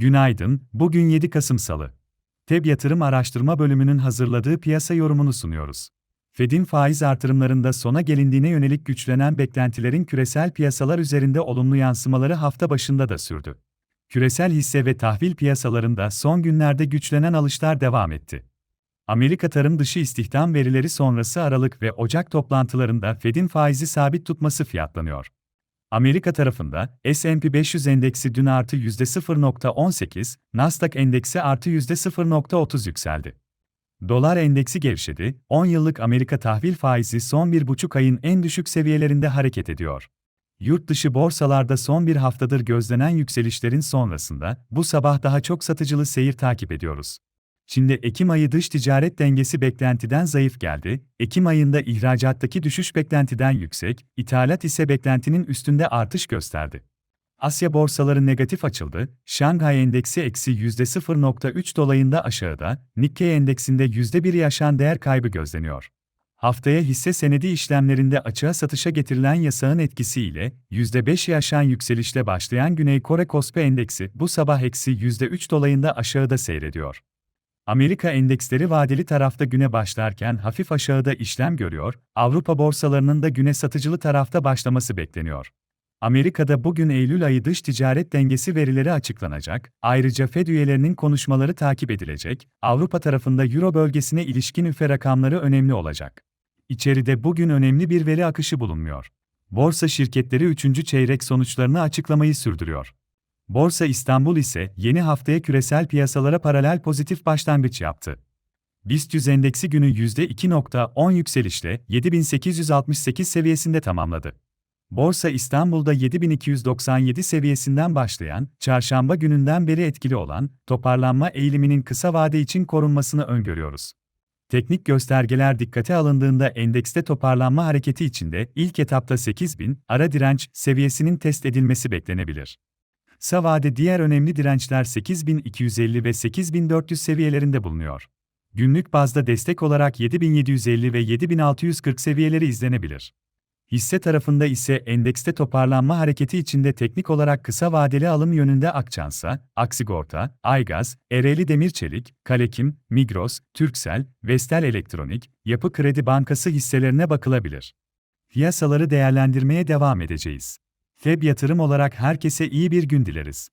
Günaydın, bugün 7 Kasım Salı. TEB Yatırım Araştırma Bölümünün hazırladığı piyasa yorumunu sunuyoruz. Fed'in faiz artırımlarında sona gelindiğine yönelik güçlenen beklentilerin küresel piyasalar üzerinde olumlu yansımaları hafta başında da sürdü. Küresel hisse ve tahvil piyasalarında son günlerde güçlenen alışlar devam etti. Amerika tarım dışı istihdam verileri sonrası Aralık ve Ocak toplantılarında Fed'in faizi sabit tutması fiyatlanıyor. Amerika tarafında S&P 500 endeksi dün artı %0.18, Nasdaq endeksi artı %0.30 yükseldi. Dolar endeksi gevşedi, 10 yıllık Amerika tahvil faizi son bir buçuk ayın en düşük seviyelerinde hareket ediyor. Yurt dışı borsalarda son bir haftadır gözlenen yükselişlerin sonrasında bu sabah daha çok satıcılı seyir takip ediyoruz. Çin'de Ekim ayı dış ticaret dengesi beklentiden zayıf geldi, Ekim ayında ihracattaki düşüş beklentiden yüksek, ithalat ise beklentinin üstünde artış gösterdi. Asya borsaları negatif açıldı, Şanghay endeksi eksi %0.3 dolayında aşağıda, Nikkei endeksinde %1'i aşan değer kaybı gözleniyor. Haftaya hisse senedi işlemlerinde açığa satışa getirilen yasağın etkisiyle %5'i aşan yükselişle başlayan Güney Kore Kospi endeksi bu sabah eksi %3 dolayında aşağıda seyrediyor. Amerika endeksleri vadeli tarafta güne başlarken hafif aşağıda işlem görüyor, Avrupa borsalarının da güne satıcılı tarafta başlaması bekleniyor. Amerika'da bugün Eylül ayı dış ticaret dengesi verileri açıklanacak, ayrıca Fed üyelerinin konuşmaları takip edilecek, Avrupa tarafında Euro bölgesine ilişkin üfe rakamları önemli olacak. İçeride bugün önemli bir veri akışı bulunmuyor. Borsa şirketleri 3. çeyrek sonuçlarını açıklamayı sürdürüyor. Borsa İstanbul ise yeni haftaya küresel piyasalara paralel pozitif başlangıç yaptı. BIST 100 endeksi günü %2.10 yükselişle 7868 seviyesinde tamamladı. Borsa İstanbul'da 7297 seviyesinden başlayan, çarşamba gününden beri etkili olan toparlanma eğiliminin kısa vade için korunmasını öngörüyoruz. Teknik göstergeler dikkate alındığında endekste toparlanma hareketi içinde ilk etapta 8000 ara direnç seviyesinin test edilmesi beklenebilir. Kısa vade diğer önemli dirençler 8250 ve 8400 seviyelerinde bulunuyor. Günlük bazda destek olarak 7750 ve 7640 seviyeleri izlenebilir. Hisse tarafında ise endekste toparlanma hareketi içinde teknik olarak kısa vadeli alım yönünde Akçansa, Aksigorta, Aygaz, Ereğli Demirçelik, Kalekim, Migros, Türksel, Vestel Elektronik, Yapı Kredi Bankası hisselerine bakılabilir. Piyasaları değerlendirmeye devam edeceğiz. Feb yatırım olarak herkese iyi bir gün dileriz.